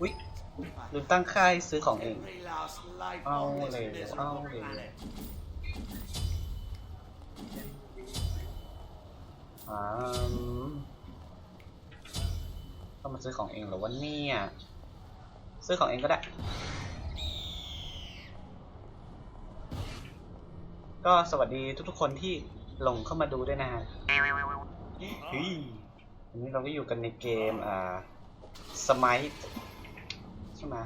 อุ้ยลืมตั้งค่ายซื้อของเอง Every last life Oh, on this Leo, miserable oh, Leo. planet. อ่าต้องมาซื้อของเองเหรอวะเนี่ย ซื้อของเองก็ได้ ก็สวัสดีทุกๆคนที่หลงเข้ามาดูด้วยนะฮะเฮ้ยวันนี้เราก็อยู่กันในเกม อ่า สมัยใช่ไหม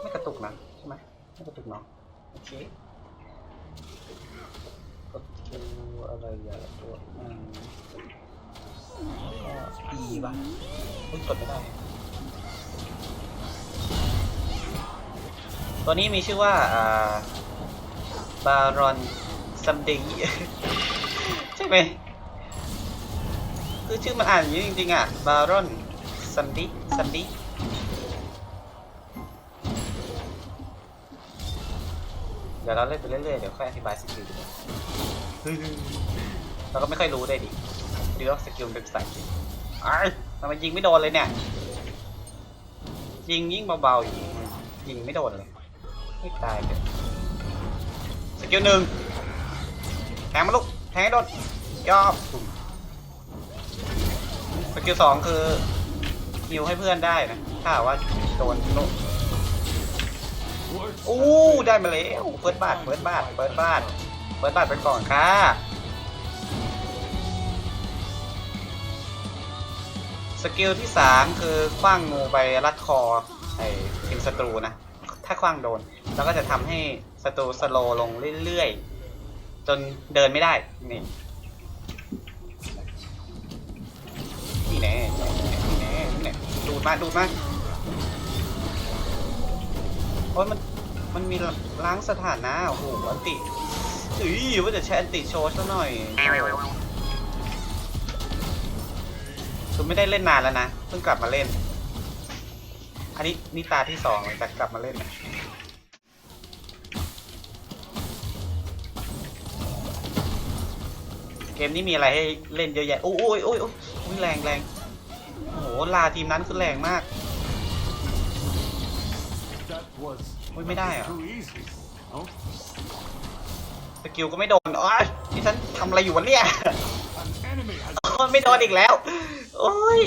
ไม่กระตุกนะใช่ไหมไม่กระตุกเนาะโอเคกดดูอะไรอย่างตัวอืมก็อีป่ะอุ้ยกดไม่ได้ ตัวนี้มีชื่อว่าอ่าบารอนซัมดีใช่ไหม คือชื่อมันอ่านอย่างนี้จริงๆอะบารอนซัมดีซัมดีเดี๋ยวเราเล่นไปเรื่อยๆ เดี๋ยวค่อยอธิบายสกิลดีกว่าเราก็ไม่ค่อยรู้ได้ดิดีว่าสกิลมันเป็นภาษาอังกฤษอ้ายทำไมยิงไม่โดนเลยเนี่ย ยิงยิ่งเบาๆอยู่ยิงไม่โดนเลย ไม่ตายเลยสกิลหนึ่งแทงมาลูกแทงให้โดนยอบ สกิลสองคือฮิวให้เพื่อนได้นะ ถ้าว่าโดนโนอู้ได้มาแล้วเปิดบาทเปิดบาทเปิดบาทเปิดบาทไปก่อนค่ะสกิลที่สามคือคว้างงูไปรัดคอไอ้ทีมศัตรูนะ ถ้าคว้างโดน แล้วก็จะทำให้ศัตรูสโลลงเรื่อยๆ จนเดินไม่ได้ นี่ ดูดมาดูดมาโอ้ยมันมันมีล้างสถานะโอ้โหอันติเฮ้ยว่าจะใช้อันติโชว์ซะหน่อยคือไม่ได้เล่นนานแล้วนะเพิ่งกลับมาเล่น อันนี้นี่ตาที่สองเลยแต่กลับมาเล่นนะเกมนี้มีอะไรให้เล่นเยอะแยะโอ้ยโอ้ยโอ้ยโอ้ยแรงแรง ลาทีมนั้นคือแรงมากโอ้ยไม่ได้อะสกิลก็ไม่โดนอ้ยนี่ฉันทำอะไรอยู่วะเนี่ยไม่โดนอีกแล้ว โอ้ย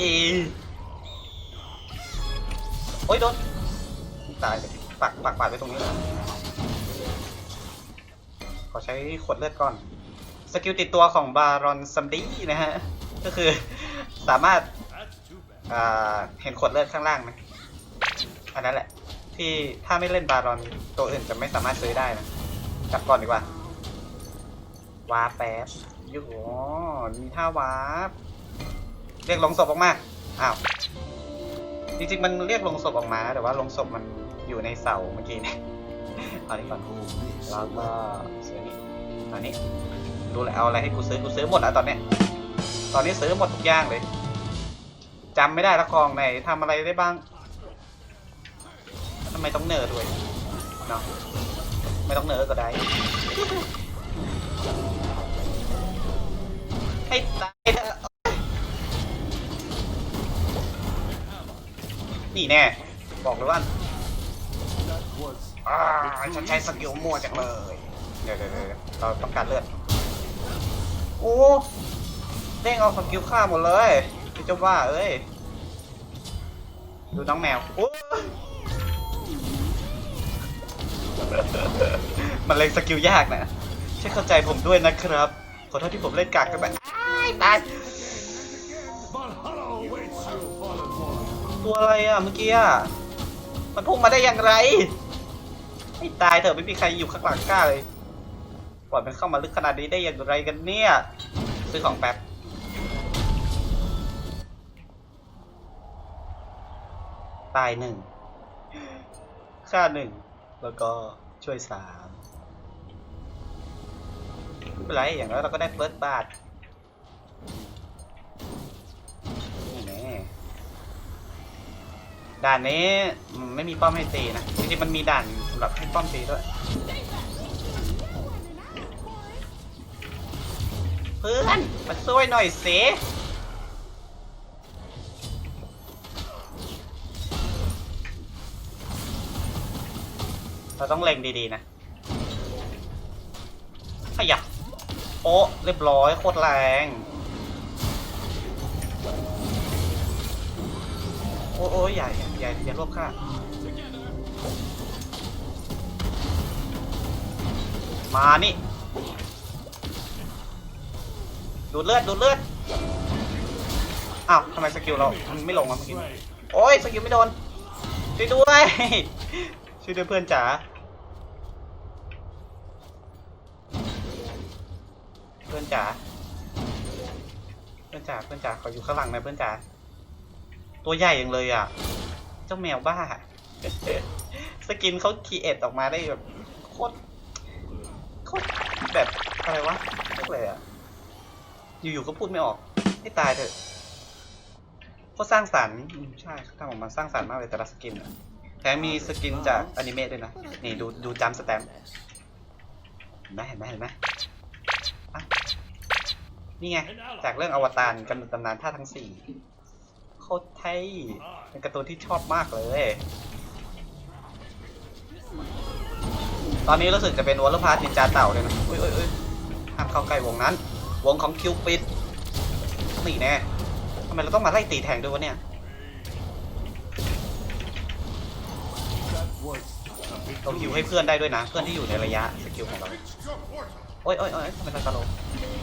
โอ้ยโดน ตายปักปักปักไปตรงนี้ ขอใช้ขวดเลือดก่อน สกิลติดตัวของบารอนซัมดี้นะฮะ ก็คือสามารถ อ่าเห็นขวดเลือดข้างล่างไหมอันนั้นแหละ ที่ถ้าไม่เล่นบารอนตัวอื่นจะไม่สามารถซื้อได้นะกลับก่อนดีกว่า วาร์ปแป๊บยุโอมีท่าวาร์ปเรียกลงศพออกมาอ้าวจริงๆมันเรียกลงศพออกมา แต่ว่าลงศพมันอยู่ในเสาเมื่อกี้เนี่ยเอานี้ก่อนแล้วก็ซื้อนี่อันนี้ดูแลเอาอะไรให้กูซื้อกูซื้อหมดแล้วตอนเนี้ยตอนนี้ซื้อหมดทุกอย่างเลย จำไม่ได้ละกองไหนทำอะไรได้บ้างทำไมต้องเนอร์ด้วยเนาะไม่ต้องเนอร์ก็ได้ให้ตายเถอะนี่แน่ บอกเลยว่าอ่าฉันใช้สกิลมั่วจังเลย เดี๋ยวเดี๋ยวเราต้องการเลือด โอ้เด้งเอาสกิลฆ่าหมดเลยพี่เจ้าว่าเอ้ย ดูน้องแมว โอ้ยมันเล่นสกิลยากนะช่วยเข้าใจผมด้วยนะครับ ขอโทษที่ผมเล่นกากกันไปอ้ายตาย Valhalla awaits you, fallen one. ตัวอะไรอะเมื่อกี้อะ มันพุ่งมาได้อย่างไรไม่ตายเถอะไม่มีใครอยู่ข้างหลังกล้าเลย ปล่อยมันเข้ามาลึกขนาดนี้ได้อย่างไรกันเนี่ย ซื้อของแป๊บ ตายหนึ่งฆ่าหนึ่งแล้วก็ช่วยสามไม่เป็นไรอย่างน้อยเราก็ได้เฟิร์สบาทนี่แน่ด่านนี้ไม่มีป้อมให้ตีนะจริงๆมันมีด่านสำหรับให้ป้อมตีด้วยเพื่อนมาช่วยหน่อยสิ เราต้องเล็งดีๆนะขยับโอ้เรียบร้อยโคตรแรงโอ้โอ้ยใหญ่ใหญ่อย่ารวบข้ามานี่ดูดเลือดดูดเลือดอ้าวทำไมสกิลเรามันไม่ลงวะเมื่อกี้โอ้ยสกิลไม่โดนช่วยด้วยช่วยด้วยเพื่อนจ๋า พื่อนจ๋าเพื่อนจ๋าเพื่อนจ๋าขออยู่ข้างหลังน่อยเพื่อนจ๋าตัวใหญ่อยังเลยอะ เจ้าแมวบ้า สกินเขาคีเอทออกมาได้แบบโคตรโคตรแบบอะไรวะเรียกอะไรอะ อยู่ๆก็พูดไม่ออก ให้ตายเถอะเขาสร้างสรรค์ใช่เขาทำออกมาสร้างสรรค์มากเลยแต่ละสกินแถมมีสกินจากอนิเมะด้วยนะ นี่ดูดูจำสแตมป์เห็นไหมเห็นไหมเห็นไหม นี่ไง จากเรื่องอวตารกำเนิดตำนานท่าทั้งสี่โคตรเท่เป็นการ์ตูนที่ชอบมากเลย ตอนนี้รู้สึกจะเป็นวอลพาร์ตินจาเต่าเลยนะอุ้ยอุ้ยอุ้ยห้ามเข้าใกล้วงนั้น วงของคิวปิดนี่แน่ทำไมเราต้องมาไล่ตีแทงด้วยวะเนี่ย That was a เรา victory. ฮิวให้เพื่อนได้ด้วยนะ เพื่อนที่อยู่ในระยะสกิลของเรา โอ้ยโอ้ยโอ้ยทำไมเราตลก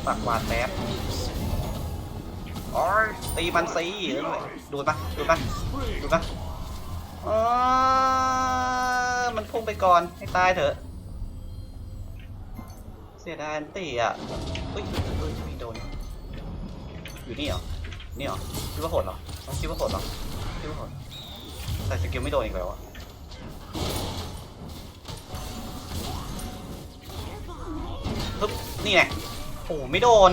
ปากหวานแป๊บโอ้ยตีมันซีดูดปะดูดปะดูดปะอ๋อมันพุ่งไปก่อนให้ตายเถอะ เสียดายตีอะอุ้ยอุ้ยอุ้ยไม่โดน อยู่นี่เหรอ นี่เหรอ คิดว่าโหดเหรอต้องคิดว่าโหดเหรอคิดว่าโหดใส่สกิลไม่โดนอีกแล้วอะปึ๊บนี่ไง อ้ไม่โดน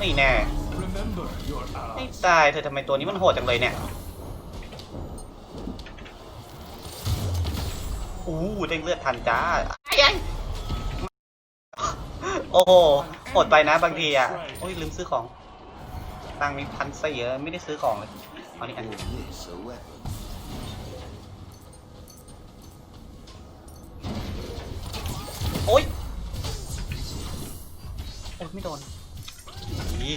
นี่แน่ ไม่ตายเธอทำไมตัวนี้มันโหดจังเลยเนี่ยอู้เด้งเลือดทันจ้าไอ้ยัยโอ้โหโหดไปนะบางทีอะ โอ้ยลืมซื้อของ ตังมีพันสี่เออไม่ได้ซื้อของเลย เอานี่อัน โอ๊ยโอ๊ยไม่โดนอี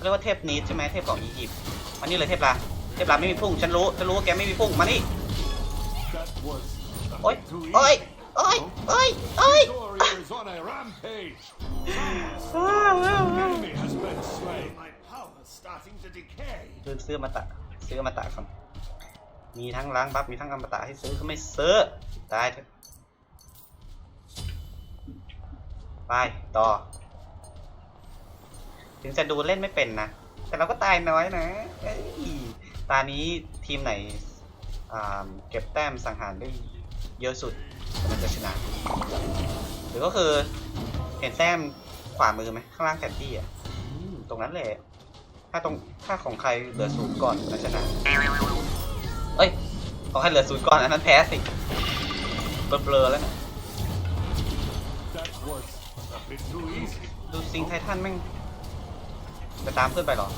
เรียกว่าเทพนีดใช่ไหมเทพของอียิปต์มานี่เลยเทพลาเทพลาไม่มีพุ่งฉันรู้ฉันรู้ว่าแกไม่มีพุ่งมานี่ That was a โอ๊ย victory. โอ๊ยโอ๊ยโอ๊ยโอ๊ย Warrior is on a rampage. Enemy has been slain. My power starting to decay. ลืมซื้ออมาตะซื้ออมาตะก่อนมีทั้งล้างบัฟมีทั้งอมตะให้ซื้อก็ไม่ซื้อตายเถอะ ไปต่อ ถึงจะดูเล่นไม่เป็นนะ แต่เราก็ตายน้อยนะอตานี้ทีมไหนเก็บแต้มสังหารได้เยอะสุดมันจะชนะ หรือก็คือเห็นแต้มขวามือไหมข้างล่างแผนที่อะตรงนั้นแหละ ถ้าตรงถ้าของใครเหลือศูนย์ก่อนคนนั้นชนะ เอ้ยของใครเหลือศูนย์ก่อนอันนั้นแพ้สิเบลอๆแล้วนะ a bit too easy. ดูซิงไททันแม่งจะตามเพื่อนไปเหรอ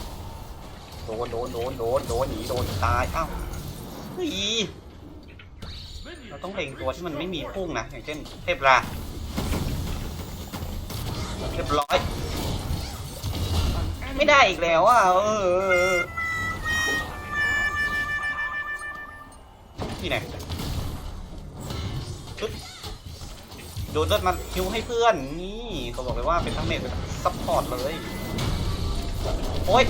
โดนโดนโดนโดนโดนหนีโดนตายอ้าวเฮ้ยเราต้องเล็งตัวที่มันไม่มีพุ่งนะ อย่างเช่นเทพราเรียบร้อย ไม่ได้อีกแล้วอะเออที่ไหน โดนเลือดมาคิวให้เพื่อน นี่เขาบอกเลยว่าเป็นทั้งเมดเป็นซัพพอร์ตเลย โอ๊ย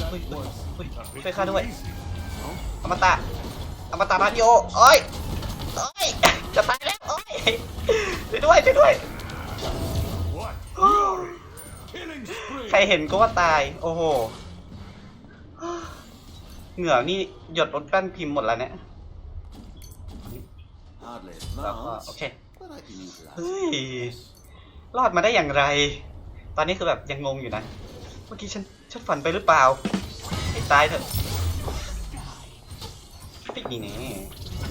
That Wait, was wait, a bit wait, how do too I- easy. อมตะอมตะมาริโอโอ้ยโอ้ยจะตายแล้วโอ้ยช่วยด้วยช่วยด้วยใครเห็นก็ว่าตาย โอ้โห เหงื่อนี่หยดบนแป้นพิมพ์หมดแล้วเนี่ย แล้วก็ advanced, โอเค but I can use that. เฮ้ยรอดมาได้อย่างไร ตอนนี้คือแบบยังงงอยู่นะ เมื่อกี้ฉันฉันฝันไปหรือเปล่าให้ตายเถอะไม่นี่นี่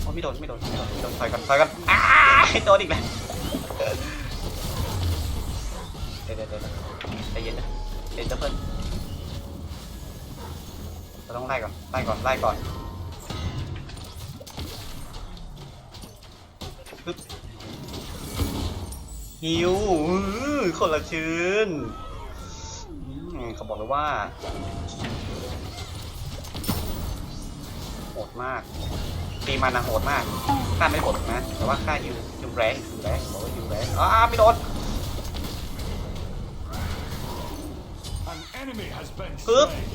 โอ้ไม่โดนไม่โดนไม่โดนไม่โดนถอยกันถอยกันอ้าให้โดนอีกแล้วเดี๋ยวเดี๋ยวเดี๋ยวใจเย็นนะเดี๋ยวจะเพิ่นเราต้องไล่ก่อนไล่ก่อนไล่ก่อน หิวอื้อคนละชื้นอืมเขาบอกเลยว่าโหดมากตีมันนะโหดมากค่าไม่โหดหรอกนะ แต่ว่าค่าฮิวฮิวแรงฮิวแรงบอกว่าฮิวแรงอ้าไม่โดน An enemy has been Huh? slain.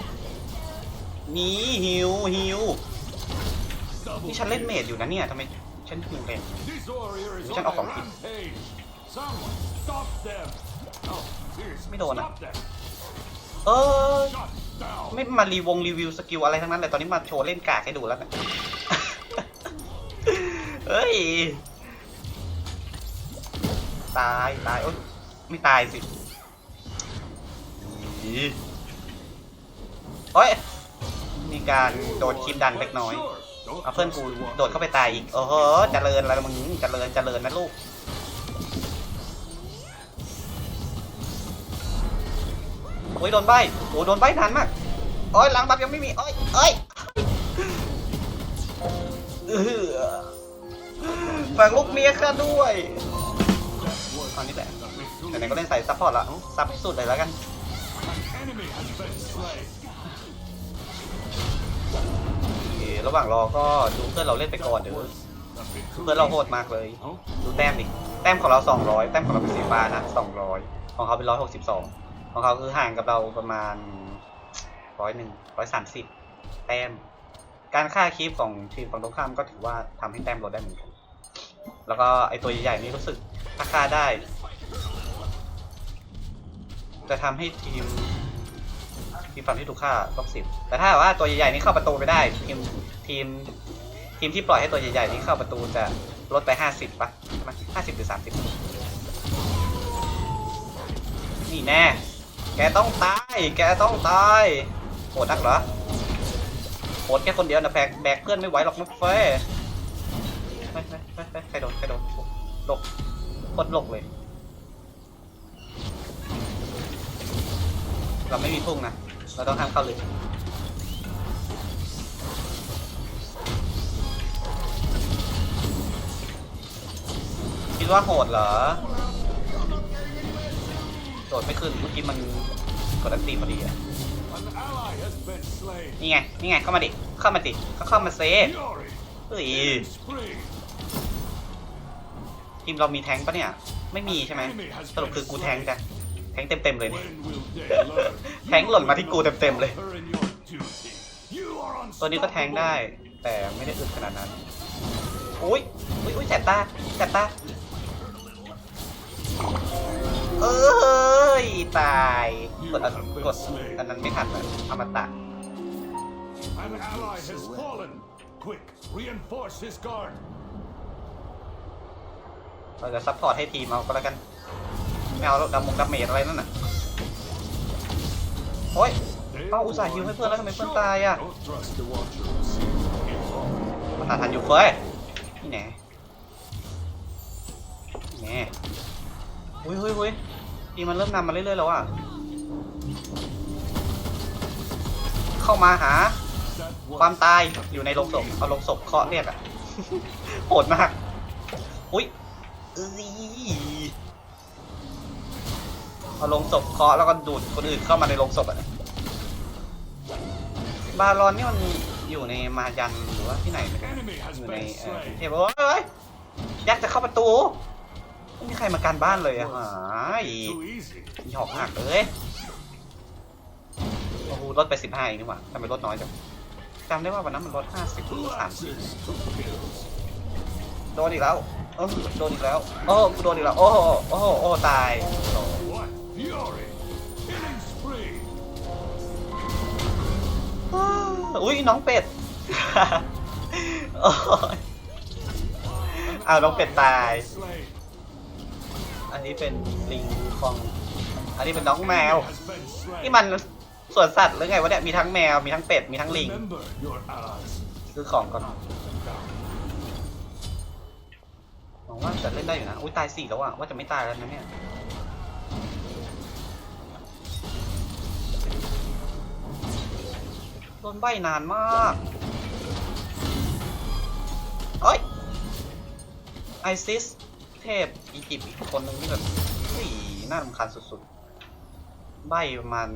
หนีฮิวฮิว Double นี่ฉันเล่น kill. เมดอยู่นะเนี่ยทำไมฉันฮิวเล่น This warrior is ฉัน on เอาของ a ผิด rampage. Someone stop them. No, seriously, ไม่โดนอะ stop them. เออ Shut down. ไม่มารีวงรีวิวสกิลอะไรทั้งนั้นเลยตอนนี้มาโชว์เล่นกากให้ดูแล้วนะ เฮ้ย ตายตายโอ๊ยไม่ตายสิอีเฮ้ย มีการโดนคลิปดันเล็กน้อย Sure. Don't เอาเพื่อนกู trust the one. โดดเข้าไปตายอีก โอ้โหเจริญอะไรมึงเจริญเจริญนะลูก โอ้ยโดนใบโอ้ยโดนใบนานมากโอ้ยหลังบัฟยังไม่มีโอ้ยเอ้ยเออฝากลูกเมียข้าด้วยตอนนี้แหละ the victory. ไหนๆก็เล่นใส่ซัพพอร์ตละซับสุดเลยแล้วกันระหว่างรอก็ดูเพื่อนเราเล่นไปก่อนเดี๋ยวเพื่อนเราโหดมากเลย ดูแต้มดิ แต้มของเรา 200 แต้มของเราเป็นสีฟ้านะ 200 ของเขาเป็น 162 ของเขาคือห่างกับเราประมาณร้อยหนึ่งร้อยสามสิบแต้ม การฆ่าคลิปของทีมฝั่งตรงข้ามก็ถือว่าทำให้แต้มลดได้เหมือนกัน แล้วก็ไอตัวใหญ่ๆนี่รู้สึกถ้าฆ่าได้ จะทำให้ทีมทีมฝั่งที่ถูกฆ่าลบสิบแต่ถ้าว่าตัวใหญ่ๆนี่เข้าประตูไปได้ทีมทีมทีมที่ปล่อยให้ตัวใหญ่ๆนี่เข้าประตูจะลดไปห้าสิบปะใช่ไหมห้าสิบหรือสามสิบนี่แน่ กต้องตาย แกต้องตาย โหดนักเหรอ โหดแค่คนเดียวนะแบกแบกเพื่อนไม่ไหวหรอกนะเฟ้ยเฮ้ยเฮ้ยเฮ้ยเฮ้ยใครโดนใครโดนโลกโคตรโลกเลย เราไม่มีพุ่งนะ เราต้องห้ามเข้าเลยคิดว่าโหดเหรอ โดดไม่ขึ้นเมื่อกี้มันกดอันตีพอดีอะ An ally has been slain. นี่ไง นี่ไง เข้ามาดิ เข้ามาดิก็เข้ามาเซ Fury. เฮ้ย Killing spree. ทีมเรามีแทงค์ปะเนี่ย ไม่มีใช่ไหมสรุปคือกูแทงค์จ้ะแทงค์เต็มๆเลยเนี่ย When will they learn? แทงค์หล่นมาที่กูเต็มๆเลย Her in your duty. You are ตัวนี้ก็แทงค์ได้ แต่ไม่ได้อึดขนาดนั้น อุ้ยอุ้ยอุ้ยแสบตาแสบตา เอ้ย ตาย กดอันกดอันนั้นไม่ทันเลยอมตะ An ally has fallen. Quick, reinforce his guard. เราจะซัพพอร์ตให้ทีมเอาก็แล้วกันไม่เอาดำมงดาเมจอะไรนั่นน่ะโอ้ย They เอาอุตส่าห์ฮิวให้เพื่อนแล้วทำไมเพื่อนตายอะ Don't trust the watcher who sees his own. มาตาทันอยู่เฟ้ยนี่แน่แน่ อุ้ยอุ้ยอุ้ยทีมันเริ่มนำมาเรื่อยๆแล้วอะ เข้ามาหา ความตายอยู่ในโรงศพเอาโรงศพเคาะเรียกอะโหดมาก อุ้ยเอ้ยเอาโรงศพเคาะแล้วก็ดูดคนอื่นเข้ามาในโรงศพอะบารอนนี่มันอยู่ในมายันหรือว่าที่ไหนอยู่ในเทพโอ้ยยากจะเข้าประตู ไม่มีใครมาการบ้านเลยอะหาย Too easy. หอกหักเลยโอ้โหลดไปสิบห้าเองนี่หว่าทำไมลดน้อยจังจำได้ว่าวันนั้นมันลดห้าสิบสามสิบ Lances took kills. โดนอีกแล้วเออโดนอีกแล้ว โอ้กูโดนอีกแล้ว โอ้โหโอ้โหโอ้ตาย What fury! Killing spree. อุ้ยน้องเป็ดโอ้ยอ้าวน้องเป็ดตาย Slain. อันนี้เป็นลิงของ อันนี้เป็นน้องแมว Has been slain. นี่มันสวนสัตว์หรือไงวะเนี่ยมีทั้งแมวมีทั้งเป็ดมีทั้งลิง Remember your allies. ซื้อของก่อนหวังว่าจะเล่นได้อยู่นะ อุ้ยตายสี่แล้วอะว่าจะไม่ตายแล้วนะเนี่ยโดนใบนานมากเอ้ยไอซิสเทพ อียิปต์อีกคนหนึ่งที่แบบเฮ้ยน่ารำคาญสุดๆ ใบประมาณ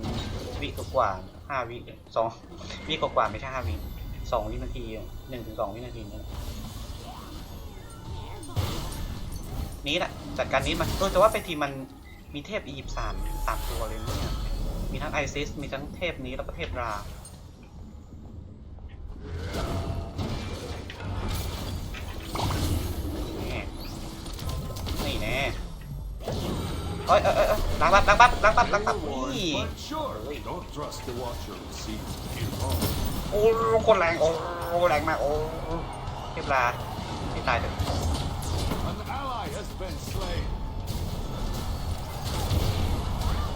วิกว่าห้าวิสองวิกว่าไม่ใช่ห้าวิสองวินาทีหนึ่งถึงสองวินาทีนี่นี้แหละจัดการนี้มันเออแต่ว่าไปทีมันมีเทพอียิปต์สามสามตัวเลยเนี่ยมีทั้งไอซิส มีทั้งเทพนี้แล้วก็เทพรา เอ้ยเอ้ยเอ้ยเอ้ยล้างปั๊บล้างปั๊บล้างปั๊บล้างปั๊บนี่ don't trust the watcher who sees you all. โอ้คนแรง โอ้แรงมาก โอ้เทพราไม่ตายเถอะ An ally has been slain.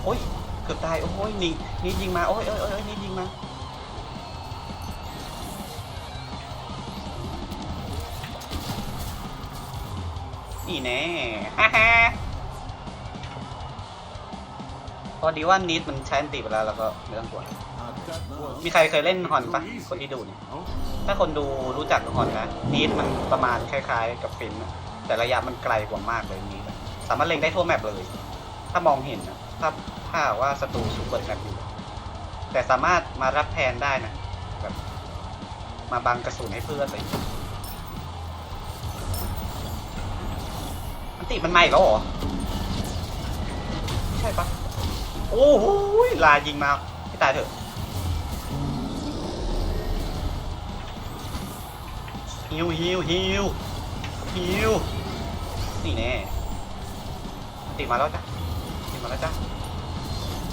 โอ้ย เกือบตาย โอ้ยนี่นี่ยิงมา โอ้ยเอ้ยเอ้ยเอ้ยนี่ยิงมา นี่แน่ฮ่าฮ่า อดีว่านิดมันใช้อันติไปแล้วเราก็ไม่ต้องกลัวมีใครเคยเล่นฮอนปะคนที่ดูเนี่ยถ้าคนดูรู้จักฮอนนะนิดมันประมาณคล้าย ๆ กับฟินแต่ระยะมันไกลกว่ามากเลยนิดสามารถเล็งได้ทั่วแมปเลย ถ้ามองเห็นนะถ้าถ้าว่าศัตรูสูงเปิดแมปอยู่แต่สามารถมารับแทนได้นะแบบมาบังกระสุนให้เพื่อนไรอย่างเงี้ยอันติมันใหม่แล้วเหรอใช่ปะ โอ้โหลายิงมาให้ตายเถอะฮิวฮิวฮิวฮิวนี่แน่ติมาแล้วจ้ะติมาแล้วจ้ะ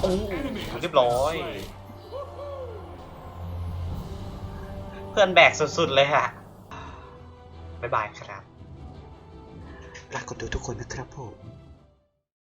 โอ้เรียบร้อย เพื่อนแบกสุดๆเลยอะบ๊ายบายครับ รักคนดูทุกคนนะครับผม